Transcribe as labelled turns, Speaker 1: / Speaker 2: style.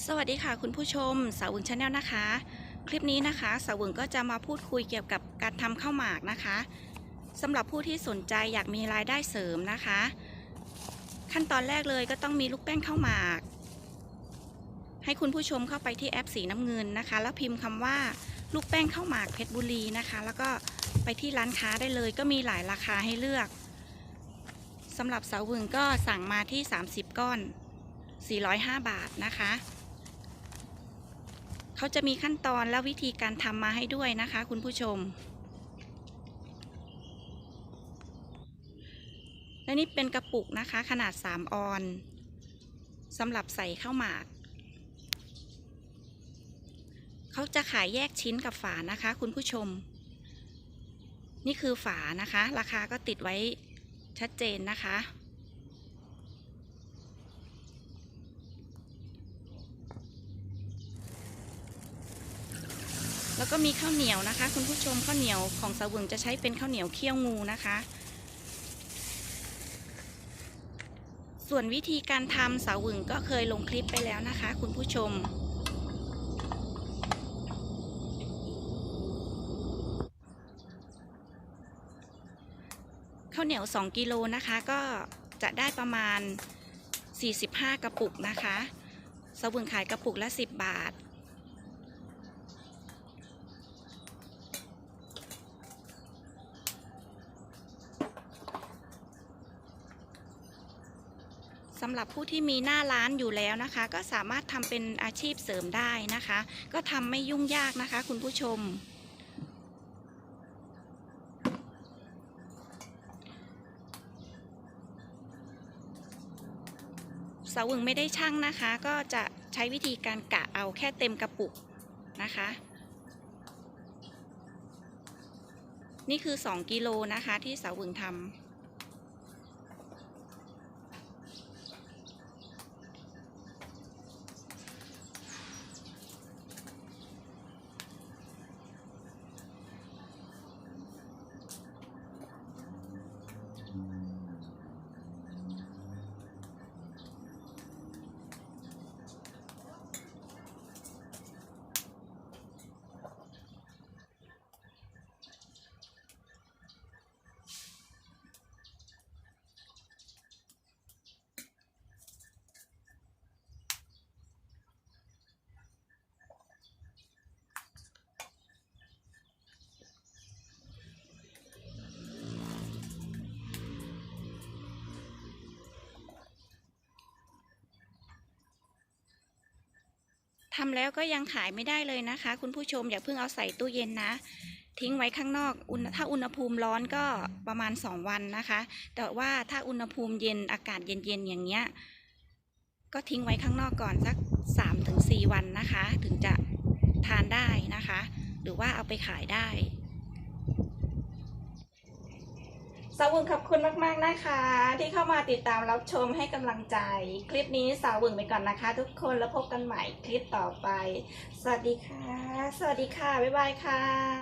Speaker 1: สวัสดีค่ะคุณผู้ชมสาววึงชาแนลนะคะ คลิปนี้นะคะสาววึงก็จะมาพูดคุยเกี่ยวกับการทำข้าวหมากนะคะสำหรับผู้ที่สนใจอยากมีรายได้เสริมนะคะ ขั้นตอนแรกเลยก็ต้องมีลูกแป้งข้าวหมาก ให้คุณผู้ชมเข้าไปที่แอปสีน้ำเงินนะคะ แล้วพิมพ์คำว่าลูกแป้งข้าวหมากเพชรบุรีนะคะ แล้วก็ไปที่ร้านค้าได้เลย ก็มีหลายราคาให้เลือกสำหรับสาววึงก็สั่งมาที่ 30 ก้อน 405 บาทนะคะ เขาจะมีขั้นตอนและวิธีการทำมาให้ด้วยนะคะ คุณผู้ชม และนี่เป็นกระปุกนะคะขนาด 3 ออนสำหรับใส่ข้าวหมาก เขาจะขายแยกชิ้นกับฝานะคะ คุณผู้ชม นี่คือฝานะคะ ราคาก็ติดไว้ชัดเจนนะคะ แล้วก็มีข้าวเหนียวนะคะ คุณผู้ชมข้าวเหนียวของสาวึงจะใช้เป็นข้าวเหนียวเคี่ยวงูนะคะ ส่วนวิธีการทำสาวึงก็เคยลงคลิปไปแล้วนะคะ คุณผู้ชมข้าวเหนียว 2 กิโลนะคะก็จะได้ประมาณ 45 กระปุกนะคะสาวึงขายกระปุกละ 10 บาท สำหรับผู้ที่มีหน้าร้านอยู่แล้วนะคะ ก็สามารถทำเป็นอาชีพเสริมได้นะคะ ก็ทำไม่ยุ่งยากนะคะ คุณผู้ชม สาวึงไม่ได้ช่างนะคะ ก็จะใช้วิธีการกะเอาแค่เต็มกระปุกนะคะ นี่คือ 2 กิโลนะคะที่สาวึงทำ ทำแล้วก็ยังขายไม่ได้เลยนะคะ คุณผู้ชมอย่าเพิ่งเอาใส่ตู้เย็นนะ ทิ้งไว้ข้างนอกอุณถ้าอุณหภูมิร้อนก็ประมาณ 2 วันนะคะ แต่ว่าถ้าอุณหภูมิเย็นอากาศเย็นๆอย่างเงี้ยก็ทิ้งไว้ข้างนอกก่อนสัก 3-4 วันนะคะ ถึงจะทานได้นะคะ หรือว่าเอาไปขายได้ สาวึงขอบคุณมาก ๆ นะคะ ที่เข้ามาติดตามรับชมให้กำลังใจ คลิปนี้สาววึงไปก่อนนะคะ ทุกคนแล้วพบกันใหม่คลิปต่อไป สวัสดีค่ะ สวัสดีค่ะ บ๊ายบายค่ะ